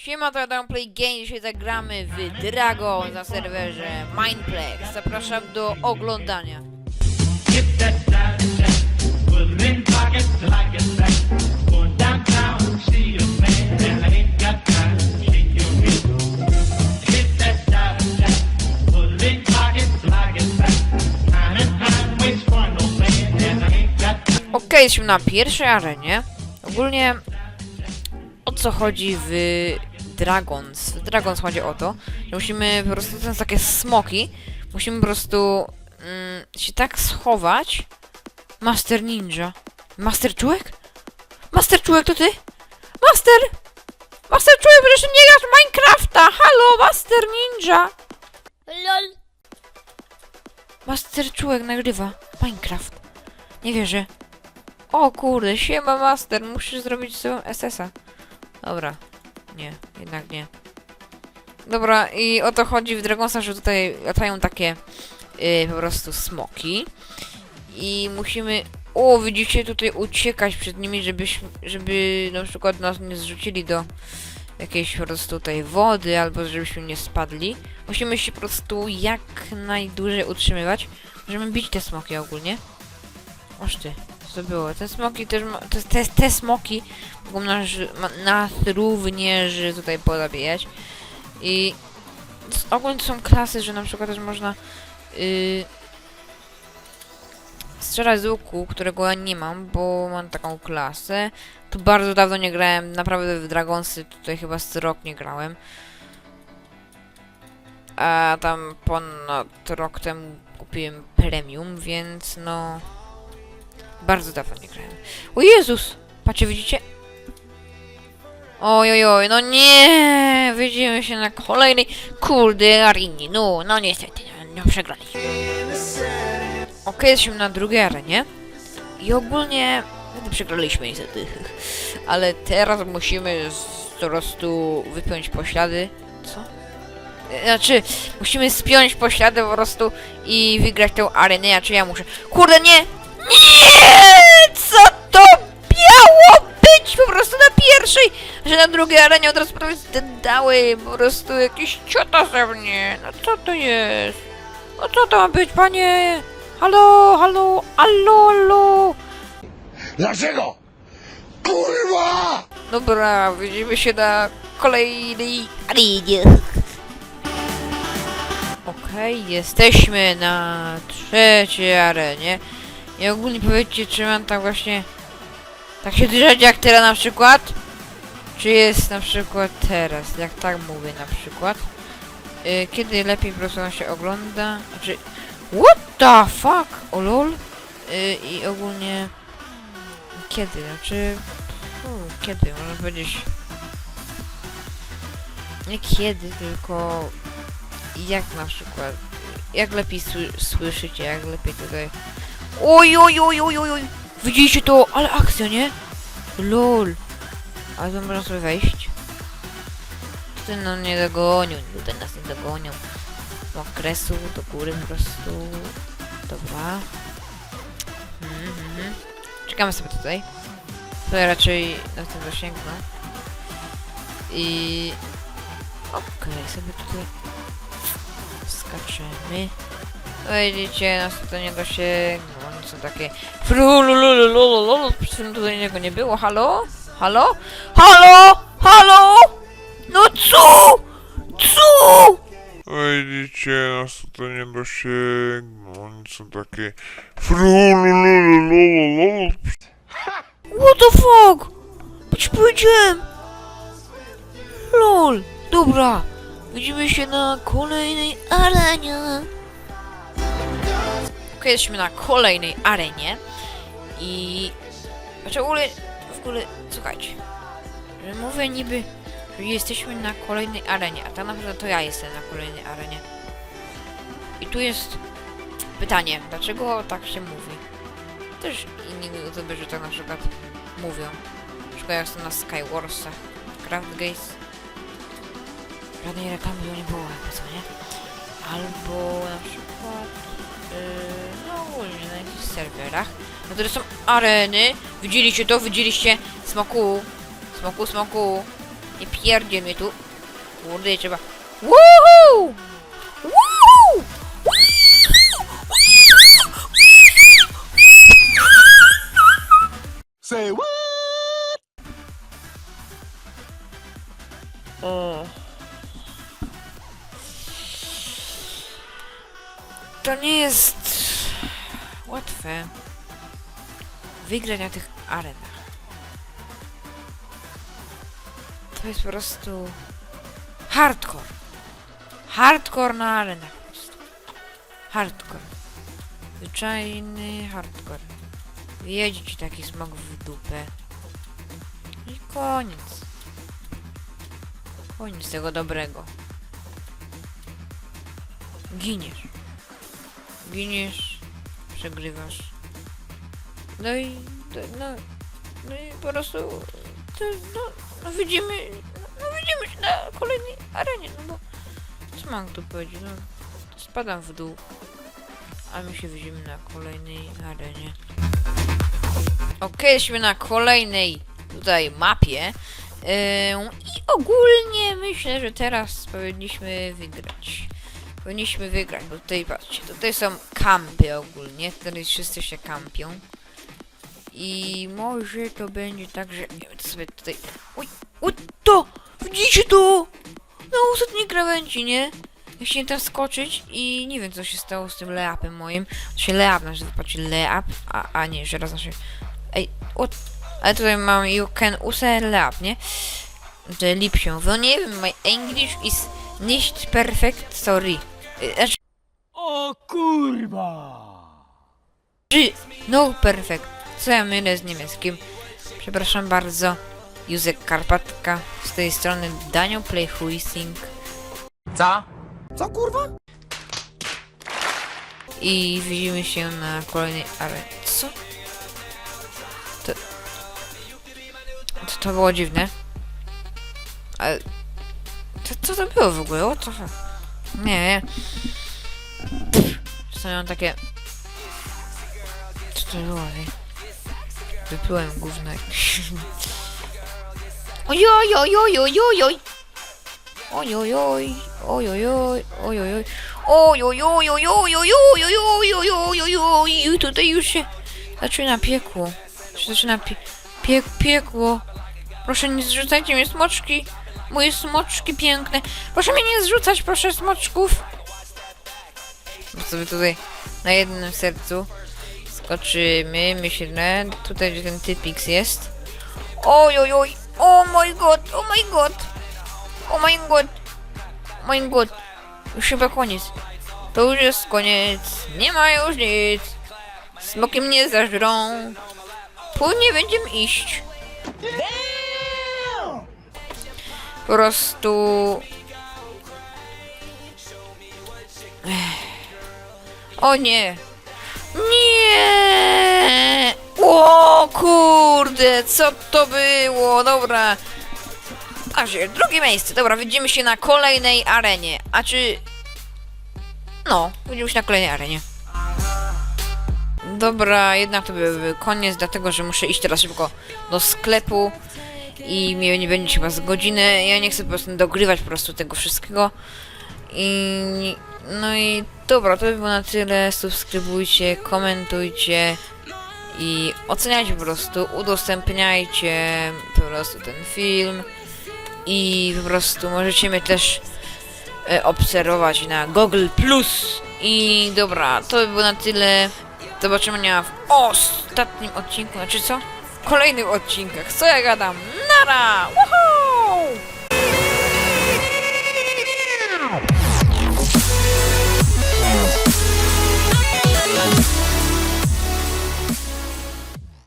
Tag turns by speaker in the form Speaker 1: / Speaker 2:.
Speaker 1: Siema, to ja Play Game. Dzisiaj zagramy w Dragon na serwerze Mindplex. Zapraszam do oglądania. Okej, jesteśmy na pierwszej arenie. Ogólnie o co chodzi w Dragons? W Dragons chodzi o to, że musimy po prostu, to są takie smoki, musimy po prostu mm, się tak schować. Master Ninja. Master Człowiek? Master Człowiek to ty? Master! Master Człowiek, przecież nie grasz w Minecrafta! Halo, Master Ninja!
Speaker 2: LOL.
Speaker 1: Master Człowiek nagrywa Minecraft. Nie wierzę. O kurde, siema Master, musisz zrobić sobie SS-a. Dobra. Nie, jednak nie. Dobra, i o to chodzi w Dragonsach, że tutaj latają takie y, po prostu smoki. I musimy... O, widzicie, tutaj uciekać przed nimi, żebyśmy, żeby na przykład nas nie zrzucili do jakiejś po prostu tutaj wody, albo żebyśmy nie spadli. Musimy się po prostu jak najdłużej utrzymywać. Możemy bić te smoki ogólnie. Oż ty, co było? Te smoki też, te, te, te smoki mogą nas, nas również tutaj pozabijać. I ogólnie są klasy, że na przykład też można yy, strzelać z łuku, którego ja nie mam, bo mam taką klasę. Tu bardzo dawno nie grałem, naprawdę w Dragonsy tutaj chyba z rok nie grałem. A tam ponad rok temu kupiłem premium, więc no... Bardzo dawno nie grałem. O Jezus! Patrzcie, widzicie? Oj, oj, no nie! Widzimy się na kolejnej kurde arenie. No, no niestety, no, no przegraliśmy. Okej, jesteśmy na drugiej arenie. I ogólnie... No, przegraliśmy niestety. Ale teraz musimy po prostu wypiąć poślady. Co? Znaczy, musimy spiąć poślady po prostu i wygrać tę arenę, czy ja muszę... Kurde, nie! Nie! Co to miało być po prostu na pierwszej? Że na drugiej arenie od razu prawie po prostu jakieś ciota ze mnie. No co to jest? No co to ma być, panie? Halo, halo, halo, halo.
Speaker 3: Dlaczego? Kurwa!
Speaker 1: Dobra, widzimy się na kolejnej arenie. Okej, jesteśmy na trzeciej arenie. I ogólnie powiedzcie, czy mam tak właśnie tak się držać jak teraz na przykład? Czy jest na przykład teraz, jak tak mówię na przykład? Y, kiedy lepiej po prostu się ogląda? Znaczy, what the fuck? O lol? Y, I ogólnie kiedy? Znaczy, Hmm, kiedy? Można powiedzieć. Nie kiedy, tylko jak na przykład. Jak lepiej sły słyszycie, jak lepiej tutaj. Oj, oj, oj, oj, oj, oj! Widzieliście to? Ale akcja, nie? LOL! Ale to można sobie wejść. Tutaj no nie dogonią, tutaj nas nie dogonią. Z okresu do góry po prostu. Dobra. Mhm, mhm. Czekamy sobie tutaj. To raczej na tym zasięgu. I... Okej, sobie tutaj skaczemy. No widzicie, nas tutaj nie dosięgną. Są takie... Przed chwilą tutaj niego nie było. Halo? Halo? Halo? Halo? No co? Co?
Speaker 4: Widzicie, nas to nie dosięgną, oni są takie.
Speaker 1: What the fuck? Ci powiedziałem? LOL. Dobra. Widzimy się na kolejnej arenie. Jesteśmy na kolejnej arenie. I... Znaczy w ogóle... W ogóle... Słuchajcie. Że mówię niby... Że jesteśmy na kolejnej arenie, a tak naprawdę to ja jestem na kolejnej arenie. I tu jest... Pytanie. Dlaczego tak się mówi? Też inni youtuberzy tak na przykład mówią. Na przykład jak są na Skywarsach, Craft Games. Żadnej reklamy tu nie było, jakby co nie? Albo na przykład no ogólnie na jakichś serwerach. No to są areny. Widzieliście to? Widzieliście? Smoku. Smoku, smoku. Nie pierdzie mnie tu. Kurde, trzeba... Woohoo! Woohoo!
Speaker 3: Say what?
Speaker 1: To nie jest łatwe wygrać na tych arenach. To jest po prostu hardcore. Hardcore na arenach. po prostu. Hardcore. Zwyczajny hardcore. Wjedzie ci taki smok w dupę. I koniec. Koniec tego dobrego. Giniesz. Giniesz, przegrywasz. No i, to, no, no i po prostu, to, no, no widzimy, no widzimy się na kolejnej arenie, no bo, co mam tu powiedzieć, no, spadam w dół, a my się widzimy na kolejnej arenie. Okej, jesteśmy na kolejnej tutaj mapie. Yy, I ogólnie myślę, że teraz powinniśmy wygrać. Powinniśmy wygrać, bo tutaj patrzcie, tutaj są kampy ogólnie, tutaj wszyscy się kampią. I może to będzie tak, że... Nie wiem, to sobie tutaj... Uj, uj, to! Widzicie to? Na ostatniej krawędzi, nie? Ja chciałem tam skoczyć i nie wiem, co się stało z tym leapem moim. To się leap nazywa, patrzcie, leap, a, a nie, że raz nasze... Ej, what? Ale tutaj mam you can use leap, nie? To lip się. No nie wiem, my English is nicht perfect, sorry. Y, Znaczy,
Speaker 2: O kurwa!
Speaker 1: No perfect. Co ja mylę z niemieckim? Przepraszam bardzo. Józek Karpatka. Z tej strony Daniel Play Huising.
Speaker 2: Co?
Speaker 3: Co kurwa?
Speaker 1: I widzimy się na kolejnej arenie. Co? To... To, to było dziwne. Ale... Co to było w ogóle? O co? Nie. Czasami mam takie... Co to było? nie? Wyplułem gówno. Ojoj, ojoj, ojoj, oj. Ojojoj, ojojoj, ojojoj. Ojojoj, ojoj, ojoj, ojoj, ojoj, ojoj. Tutaj już się zaczyna piekło. Zaczyna pie, pie, piekło. Proszę nie zrzucajcie mnie smoczki. Moje smoczki piękne. Proszę mnie nie zrzucać, proszę smoczków. Bo sobie tutaj na jednym sercu skoczymy, myślę. Tutaj gdzie ten typix jest. Oj, oj, oj. Oh my god, oh my god. Oh my god. Oh my god. Już chyba koniec. To już jest koniec. Nie ma już nic. Smoki mnie zażrą. Płynnie będziemy iść. Po prostu... O nie! Nie! O kurde, co to było? Dobra. A że drugie miejsce. Dobra, widzimy się na kolejnej arenie. A czy... No, widzimy się na kolejnej arenie. Dobra, jednak to byłby koniec, dlatego że muszę iść teraz szybko do sklepu i mnie nie będzie chyba z godziny. Ja nie chcę po prostu dogrywać po prostu tego wszystkiego. I no i dobra, to by było na tyle. Subskrybujcie, komentujcie i oceniajcie po prostu, udostępniajcie po prostu ten film i po prostu możecie mnie też e, obserwować na Google Plus. I dobra, to by było na tyle. Zobaczenia w ostatnim odcinku, znaczy co? W kolejnych odcinkach. Co ja gadam? Nara! Woohoo!